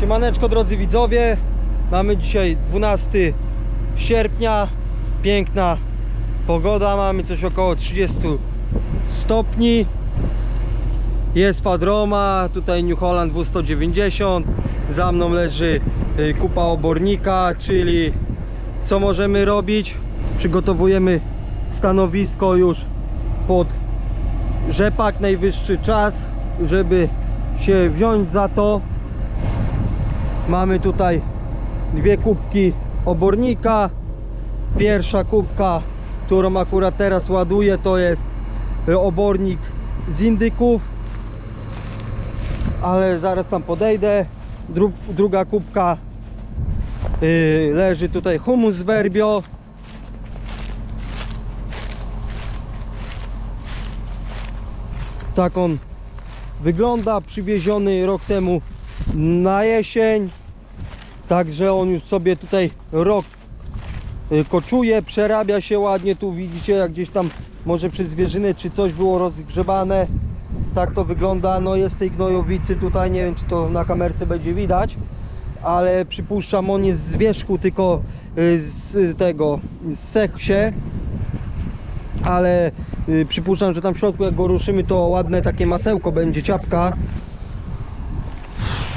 Siemaneczko drodzy widzowie. Mamy dzisiaj 12 sierpnia. Piękna pogoda. Mamy coś około 30 stopni. Jest Fadroma Tutaj New Holland W190 Za mną leży y, kupa obornika Czyli co możemy robić? Przygotowujemy stanowisko już pod rzepak. Najwyższy czas żeby się wziąć za to Mamy tutaj dwie kubki obornika. Pierwsza kubka, którą akurat teraz ładuję, to jest y, obornik z indyków. Ale zaraz tam podejdę. Dru druga kubka y, leży tutaj humus z werbio. Tak on wygląda. Przywieziony rok temu na jesień. Także on już sobie tutaj rok y, koczuje, przerabia się ładnie. Tu widzicie, jak gdzieś tam może przez zwierzynę czy coś było rozgrzebane. Tak to wygląda. No jest tej gnojowicy tutaj, nie wiem czy to na kamerce będzie widać. Ale przypuszczam, on jest z wierzchu, tylko y, z tego, zsechł się. Ale y, przypuszczam, że tam w środku jak go ruszymy, to ładne takie masełko będzie, ciapka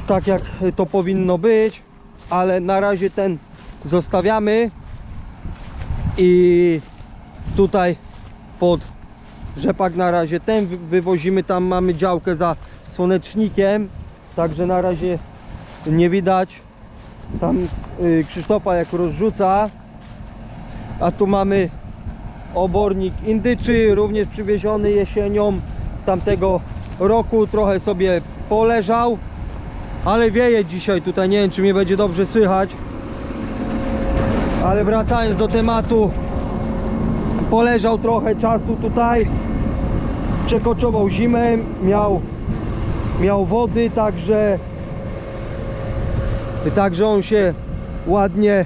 tak jak to powinno być, ale na razie ten zostawiamy i tutaj pod rzepak na razie ten wy- wywozimy, tam mamy działkę za słonecznikiem, także na razie nie widać. Tam y, Krzysztofa jak rozrzuca, a tu mamy obornik indyczy, również przywieziony jesienią tamtego roku, trochę sobie poleżał ale wieje dzisiaj tutaj, nie wiem czy mnie będzie dobrze słychać. Ale wracając do tematu Poleżał trochę czasu tutaj. Przekoczował zimę Miał Miał wody, także Także on się ładnie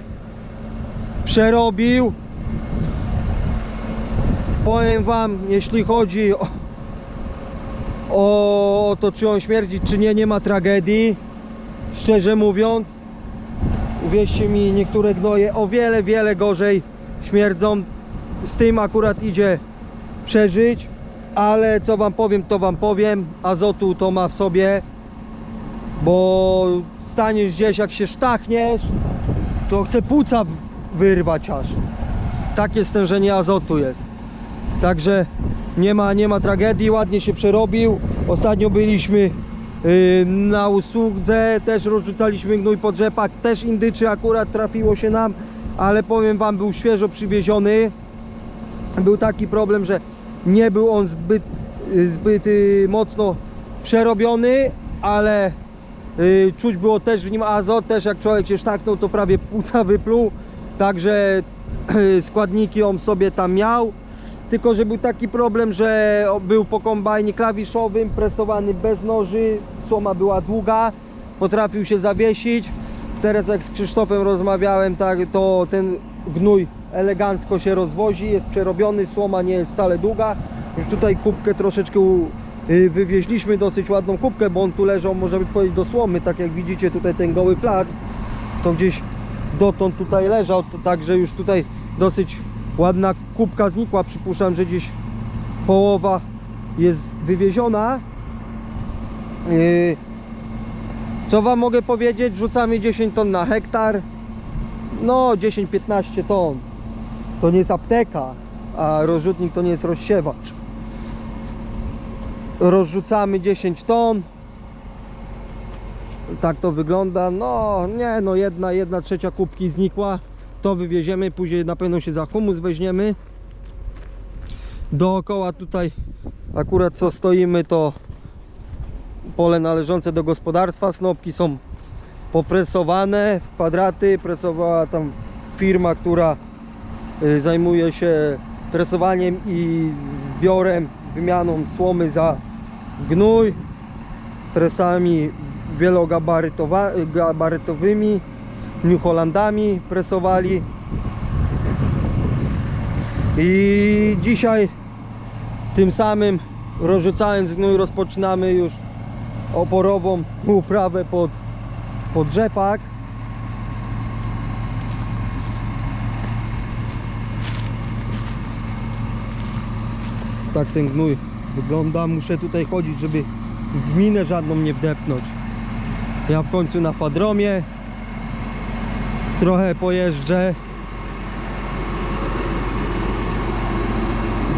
Przerobił. Powiem wam, jeśli chodzi o o to czy on śmierdzi czy nie, nie ma tragedii szczerze mówiąc uwierzcie mi niektóre gnoje o wiele, wiele gorzej śmierdzą. Z tym akurat idzie przeżyć ale co wam powiem to wam powiem. Azotu to ma w sobie bo staniesz gdzieś jak się sztachniesz to chce płuca wyrwać aż. Takie stężenie azotu jest. Także nie ma, nie ma tragedii, ładnie się przerobił. Ostatnio byliśmy na usłudze, też rozrzucaliśmy gnój pod rzepak, też indyczy akurat trafiło się nam, ale powiem wam, był świeżo przywieziony. Był taki problem, że nie był on zbyt, yy, zbyt yy, mocno przerobiony, ale czuć było też w nim azot, też jak człowiek się sztaknął, to prawie płuca wypluł. Także składniki on sobie tam miał. Tylko, że był taki problem, że był po kombajnie klawiszowym, presowany bez noży, słoma była długa, potrafił się zawiesić. Teraz jak z Krzysztofem rozmawiałem, tak, to ten gnój elegancko się rozwozi, jest przerobiony, słoma nie jest wcale długa. Już tutaj kubkę troszeczkę y, wywieźliśmy, dosyć ładną kubkę, bo on tu leżał, można by powiedzieć, do słomy, tak jak widzicie tutaj ten goły plac, to gdzieś dotąd tutaj leżał, także już tutaj dosyć ładna kubka znikła, przypuszczam, że gdzieś połowa jest wywieziona. Yy, Co wam mogę powiedzieć? Rzucamy 10 ton na hektar. No 10-15 ton. To nie jest apteka, a rozrzutnik to nie jest rozsiewacz. Rozrzucamy 10 ton. Tak to wygląda. No nie, no jedna, jedna trzecia kubki znikła. To wywieziemy, później na pewno się za humus weźmiemy. Dookoła tutaj akurat co stoimy to pole należące do gospodarstwa. Snopki są popresowane w kwadraty. Presowała tam firma, która y, zajmuje się presowaniem i zbiorem, wymianą słomy za gnój. Presami wielogabarytowymi, New Hollandami presowali. I dzisiaj tym samym rozrzucając gnój rozpoczynamy już oporową uprawę pod pod rzepak. Tak ten gnój wygląda. Muszę tutaj chodzić, żeby w minę żadną nie wdepnąć. Ja w końcu na fadromie trochę pojeżdżę.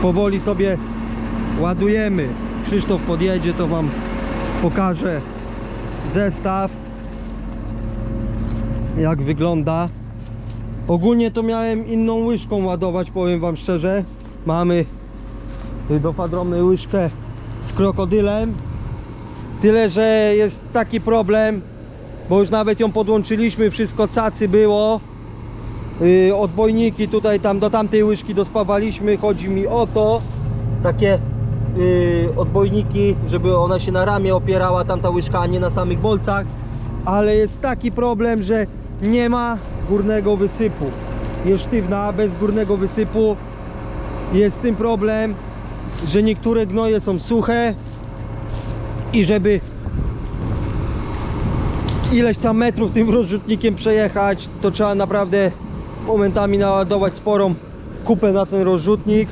Powoli sobie ładujemy. Krzysztof podjedzie, to Wam pokażę zestaw. Jak wygląda. Ogólnie to miałem inną łyżką ładować, powiem Wam szczerze. Mamy do fadromnej łyżkę z krokodylem. Tyle, że jest taki problem, bo już nawet ją podłączyliśmy, wszystko cacy było. Yy, odbojniki tutaj tam do tamtej łyżki dospawaliśmy. Chodzi mi o to, takie odbojniki, żeby ona się na ramię opierała, tamta łyżka, a nie na samych bolcach. Ale jest taki problem, że nie ma górnego wysypu. Jest sztywna, bez górnego wysypu. Jest z tym problem, że niektóre gnoje są suche i żeby ileś tam metrów tym rozrzutnikiem przejechać, to trzeba naprawdę momentami naładować sporą kupę na ten rozrzutnik,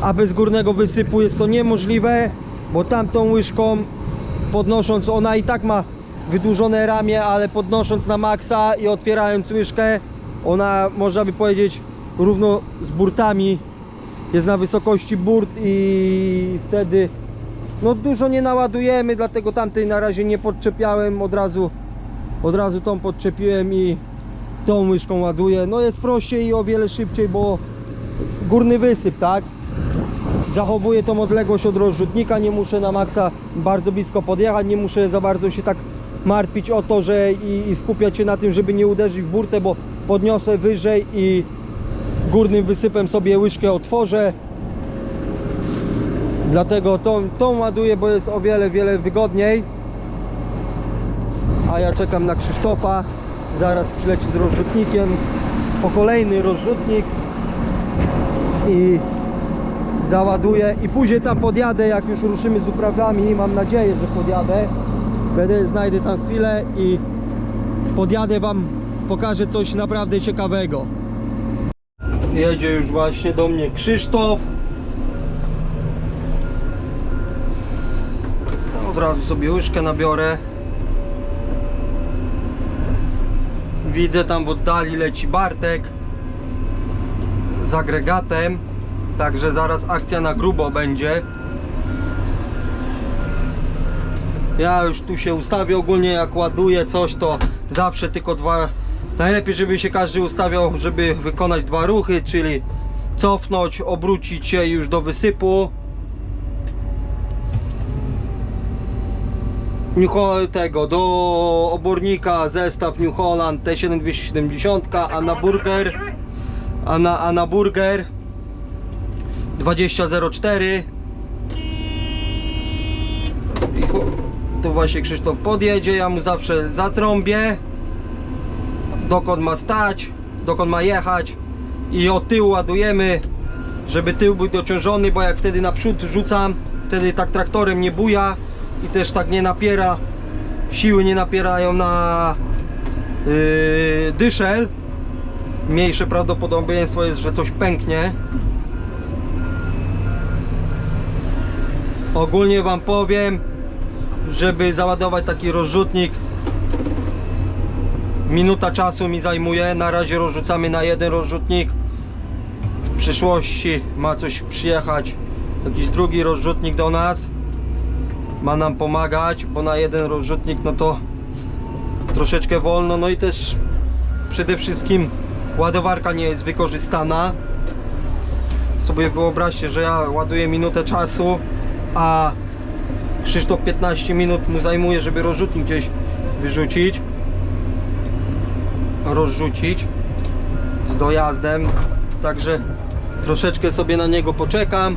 a bez górnego wysypu jest to niemożliwe, bo tamtą łyżką podnosząc, ona i tak ma wydłużone ramię, ale podnosząc na maksa i otwierając łyżkę, ona można by powiedzieć równo z burtami jest na wysokości burt i wtedy no dużo nie naładujemy, dlatego tamtej na razie nie podczepiałem, od razu od razu tą podczepiłem i tą łyżką ładuję. No jest prościej i o wiele szybciej, bo górny wysyp, tak? Zachowuję tą odległość od rozrzutnika, nie muszę na maksa bardzo blisko podjechać, nie muszę za bardzo się tak martwić o to, że i, i skupiać się na tym, żeby nie uderzyć w burtę, bo podniosę wyżej i górnym wysypem sobie łyżkę otworzę. Dlatego tą, tą ładuję, bo jest o wiele, wiele wygodniej. A ja czekam na Krzysztofa. Zaraz przyleci z rozrzutnikiem. Po kolejny rozrzutnik. I załaduję. I później tam podjadę, jak już ruszymy z uprawami. Mam nadzieję, że podjadę. Będę, znajdę tam chwilę i podjadę Wam, pokażę coś naprawdę ciekawego. Jedzie już właśnie do mnie Krzysztof. Od razu sobie łyżkę nabiorę. Widzę tam w oddali leci Bartek z agregatem. Także zaraz akcja na grubo będzie. Ja już tu się ustawię ogólnie jak ładuję coś to zawsze tylko dwa Najlepiej żeby się każdy ustawiał, żeby wykonać dwa ruchy, czyli cofnąć, obrócić się już do wysypu. New tego do obornika zestaw New Holland T7270, a na burger a na, a na burger 2004 i tu właśnie Krzysztof podjedzie, ja mu zawsze zatrąbię dokąd ma stać, dokąd ma jechać i od tyłu ładujemy, żeby tył był dociążony, bo jak wtedy naprzód rzucam, wtedy tak traktorem nie buja i też tak nie napiera, siły nie napierają na yy, dyszel. Mniejsze prawdopodobieństwo jest, że coś pęknie. Ogólnie Wam powiem, żeby załadować taki rozrzutnik Minuta czasu mi zajmuje. Na razie rozrzucamy na jeden rozrzutnik. W przyszłości ma coś przyjechać. Jakiś drugi rozrzutnik do nas. Ma nam pomagać, bo na jeden rozrzutnik no to troszeczkę wolno. No i też przede wszystkim ładowarka nie jest wykorzystana. Sobie wyobraźcie, że ja ładuję minutę czasu, a Krzysztof 15 minut mu zajmuje, żeby rozrzutnik gdzieś wyrzucić. Rozrzucić z dojazdem. Także troszeczkę sobie na niego poczekam.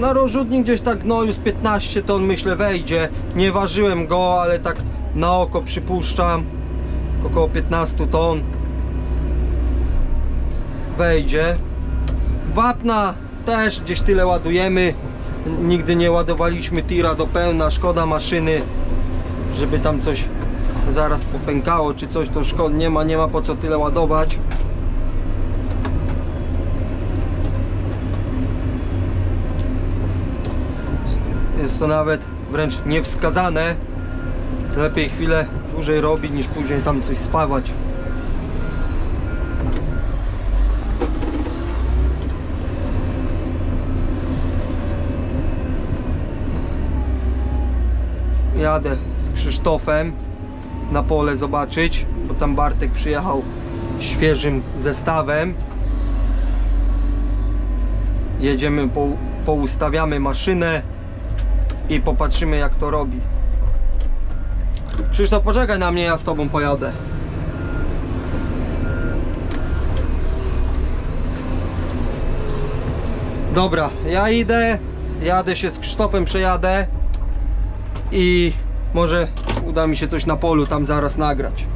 Na rozrzutnik gdzieś tak no już 15 ton myślę wejdzie. Nie ważyłem go, ale tak na oko przypuszczam. Około 15 ton. Wejdzie wapna też gdzieś tyle ładujemy nigdy nie ładowaliśmy tira do pełna, szkoda maszyny, żeby tam coś zaraz popękało czy coś, to szkoda, nie ma, nie ma po co tyle ładować. Jest to nawet wręcz niewskazane. Lepiej chwilę dłużej robić niż później tam coś spawać. Jadę z Krzysztofem na pole zobaczyć, bo tam Bartek przyjechał świeżym zestawem. Jedziemy, po, poustawiamy maszynę i popatrzymy jak to robi. Krzysztof, poczekaj na mnie, ja z tobą pojadę. Dobra, ja idę, jadę się z Krzysztofem, przejadę i może uda mi się coś na polu tam zaraz nagrać.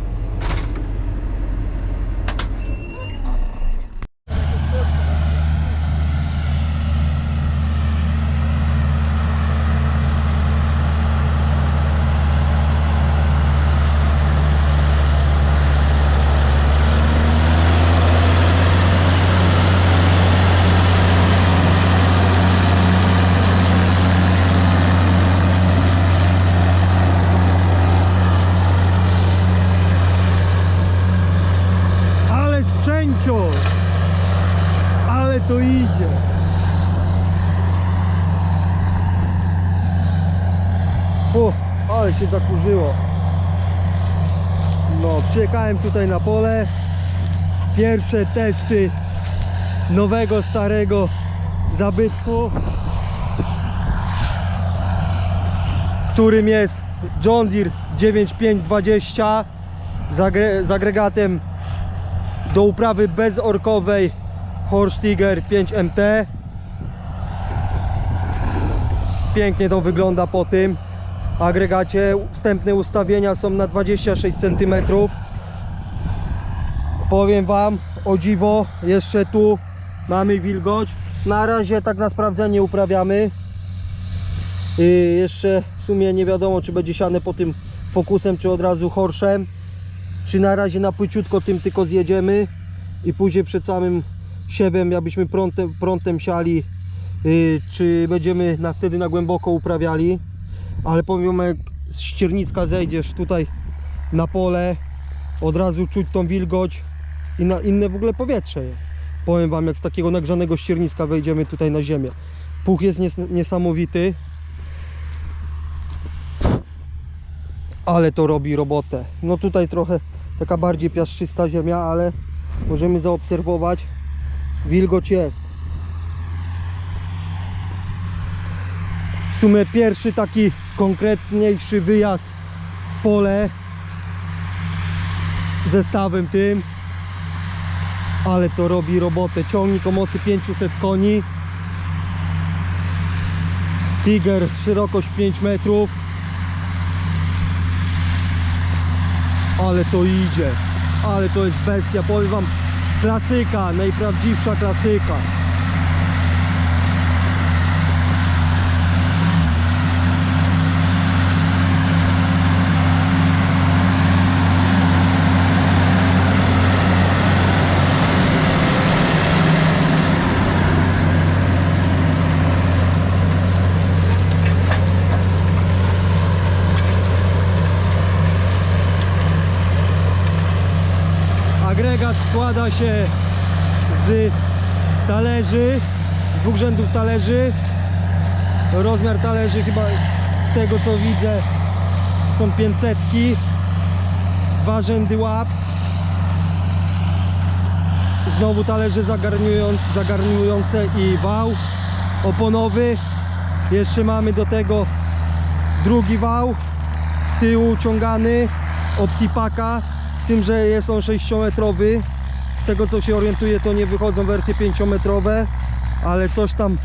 Ale sprzęcio! Ale to idzie! O, ale się zakurzyło. No, przyjechałem tutaj na pole. Pierwsze testy nowego, starego zabytku, którym jest John Deere 9520 z, agre z agregatem do uprawy bezorkowej Horstiger 5MT pięknie to wygląda po tym agregacie wstępne ustawienia są na 26 cm powiem wam o dziwo jeszcze tu mamy wilgoć. Na razie tak na sprawdzenie uprawiamy. Yy, jeszcze w sumie nie wiadomo czy będzie siane po tym fokusem czy od razu horszem. Czy na razie na płyciutko tym tylko zjedziemy i później przed samym siewem, jakbyśmy prątem, prątem siali, yy, czy będziemy na, wtedy na głęboko uprawiali. Ale powiem, jak z ścierniska zejdziesz tutaj na pole, od razu czuć tą wilgoć i na inne w ogóle powietrze jest. Powiem Wam, jak z takiego nagrzanego ścierniska wejdziemy tutaj na ziemię. Puch jest nies niesamowity. ale to robi robotę. No tutaj trochę taka bardziej piaszczysta ziemia, ale możemy zaobserwować, wilgoć jest. W sumie pierwszy taki konkretniejszy wyjazd w pole zestawem tym, ale to robi robotę. Ciągnik o mocy 500 koni, Tiger szerokość 5 metrów, ale to idzie, ale to jest bestia, powiem wam, klasyka, najprawdziwsza klasyka. Agregat składa się z talerzy, z dwóch rzędów talerzy. Rozmiar talerzy chyba z tego co widzę są 500. Dwa rzędy łap. Znowu talerze zagarniują, zagarniujące i wał oponowy. Jeszcze mamy do tego drugi wał z tyłu ciągany Optipaka z tym, że jest on 6-metrowy z tego co się orientuję to nie wychodzą wersje 5-metrowe ale coś tam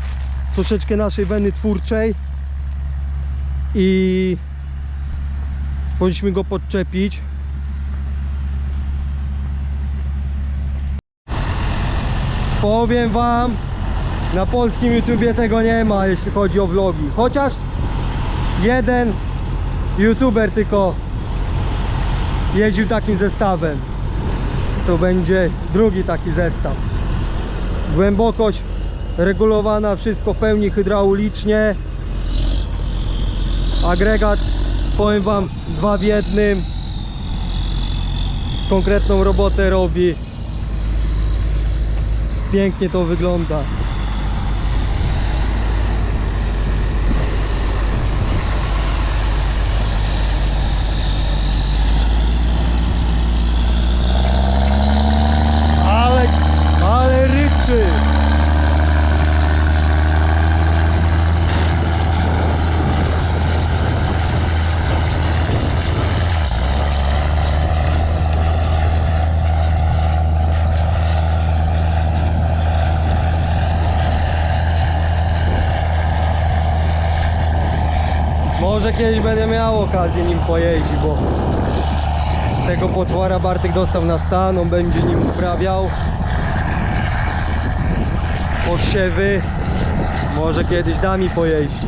troszeczkę naszej weny twórczej i powinniśmy go podczepić powiem wam Na polskim YouTubie tego nie ma, jeśli chodzi o vlogi. Chociaż jeden YouTuber tylko jeździł takim zestawem. To będzie drugi taki zestaw. Głębokość regulowana, wszystko w pełni hydraulicznie. Agregat, powiem Wam, dwa w jednym. Konkretną robotę robi. Pięknie to wygląda. Ale, ale ryczy! Może kiedyś będę miał okazję nim pojeździć, bo tego potwora Bartek dostał na stan, on będzie nim uprawiał podsiewy. Może kiedyś da mi pojeździć.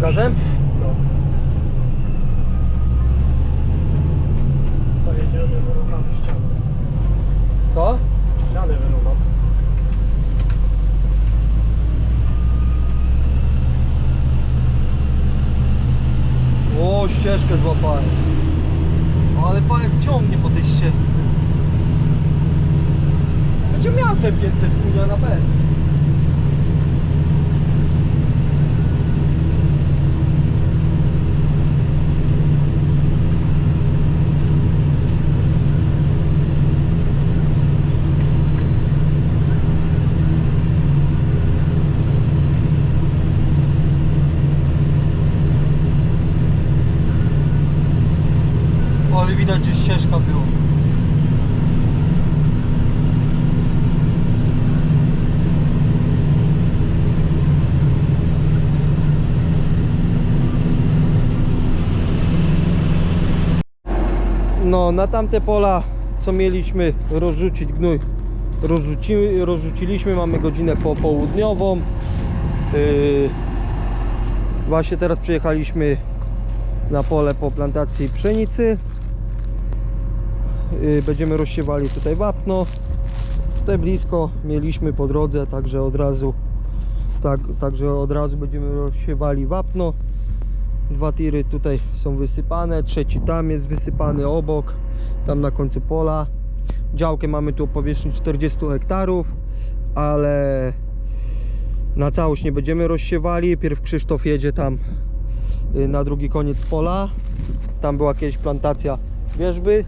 Gazem? No. Pojedziemy, wyrównamy ścianę. Co? Ścianę wyrównam. O, ścieżkę złapałem. Ale pajek ciągnie po tej ścieżce. Będzie miał te 500 kunia na pewno. Ale widać, że ścieżka była. Na tamte pola, co mieliśmy rozrzucić gnój, rozrzuci, rozrzuciliśmy, mamy godzinę popołudniową. Yy, właśnie teraz przyjechaliśmy na pole po plantacji pszenicy. y, będziemy rozsiewali tutaj wapno. Tutaj blisko mieliśmy po drodze, także od razu tak, także od razu będziemy rozsiewali wapno. Dwa tiry tutaj są wysypane, trzeci tam jest wysypany obok, tam na końcu pola. Działkę mamy tu o powierzchni 40 hektarów, ale na całość nie będziemy rozsiewali. Pierw Krzysztof jedzie tam y, na drugi koniec pola. Tam była kiedyś plantacja wierzby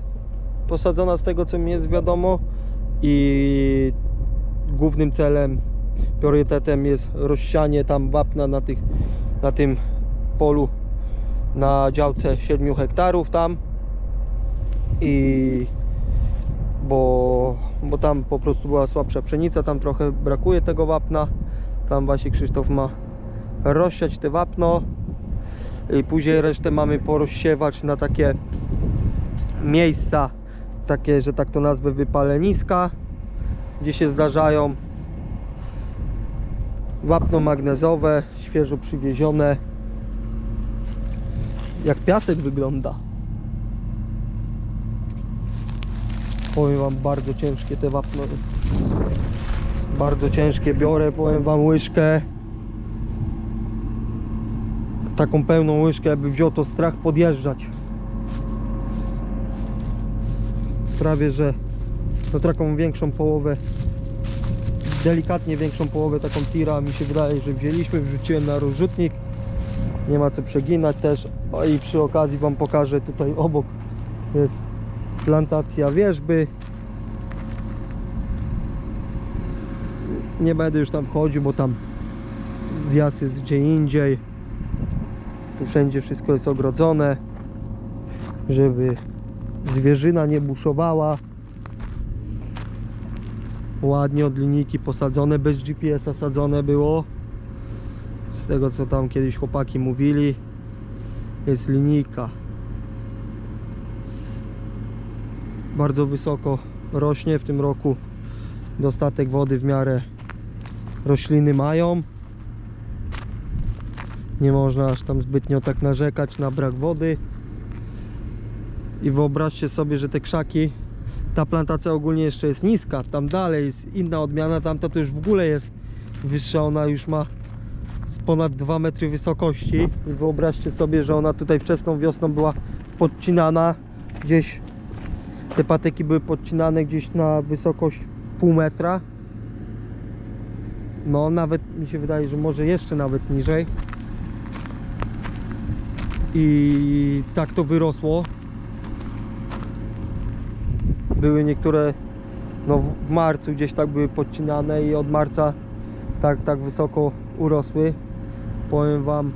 posadzona z tego co mi jest wiadomo i głównym celem, priorytetem jest rozsianie tam wapna na, tych, na tym polu na działce 7 hektarów tam. I bo, bo tam po prostu była słabsza pszenica, tam trochę brakuje tego wapna. Tam właśnie Krzysztof ma rozsiać te wapno. I później resztę mamy porozsiewać na takie miejsca takie, że tak to nazwę wypaleniska gdzie się zdarzają wapno magnezowe świeżo przywiezione jak piasek wygląda. Powiem wam bardzo ciężkie te wapno jest. Bardzo ciężkie biorę powiem wam łyżkę. Taką pełną łyżkę jakby wziął to strach podjeżdżać. Prawie że no taką większą połowę delikatnie większą połowę taką tira mi się wydaje, że wzięliśmy wrzuciłem na rozrzutnik nie ma co przeginać też. O, i przy okazji wam pokażę tutaj obok. Jest plantacja wierzby. Nie będę już tam chodził, bo tam wjazd jest gdzie indziej. Tu wszędzie wszystko jest ogrodzone żeby zwierzyna nie buszowała. Ładnie od linijki posadzone bez GPS-a sadzone było z tego co tam kiedyś chłopaki mówili jest linijka. Bardzo wysoko rośnie w tym roku. Dostatek wody w miarę rośliny mają. Nie można aż tam zbytnio tak narzekać na brak wody. I wyobraźcie sobie, że te krzaki ta plantacja ogólnie jeszcze jest niska tam dalej jest inna odmiana tamta to już w ogóle jest wyższa ona już ma z ponad 2 metry wysokości. I wyobraźcie sobie, że ona tutaj wczesną wiosną była podcinana. Gdzieś te patyki były podcinane gdzieś na wysokość pół metra. No nawet mi się wydaje, że może jeszcze nawet niżej. I tak to wyrosło. Były niektóre no w marcu gdzieś tak były podcinane i od marca tak, tak wysoko urosły. Powiem wam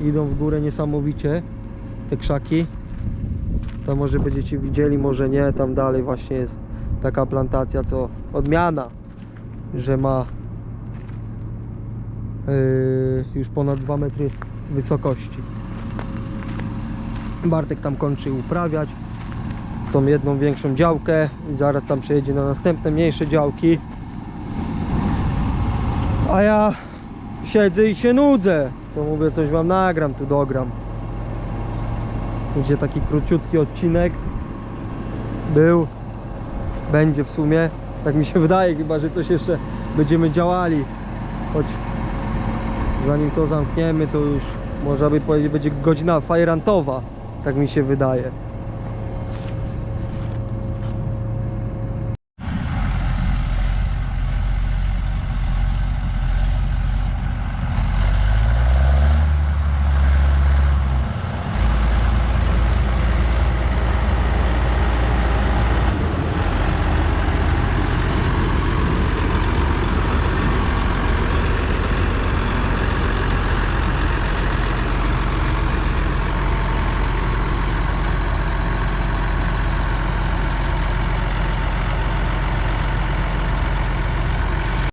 idą w górę niesamowicie te krzaki. To może będziecie widzieli, może nie tam dalej właśnie jest taka plantacja co odmiana że ma yy, już ponad 2 metry wysokości. Bartek tam kończy uprawiać tą jedną większą działkę i zaraz tam przejedzie na następne mniejsze działki. A ja siedzę i się nudzę. To mówię coś wam nagram, tu dogram. Będzie taki króciutki odcinek. Był. Będzie w sumie. Tak mi się wydaje, chyba że coś jeszcze będziemy działali. Choć zanim to zamkniemy to już można by powiedzieć będzie godzina fajrantowa. Tak mi się wydaje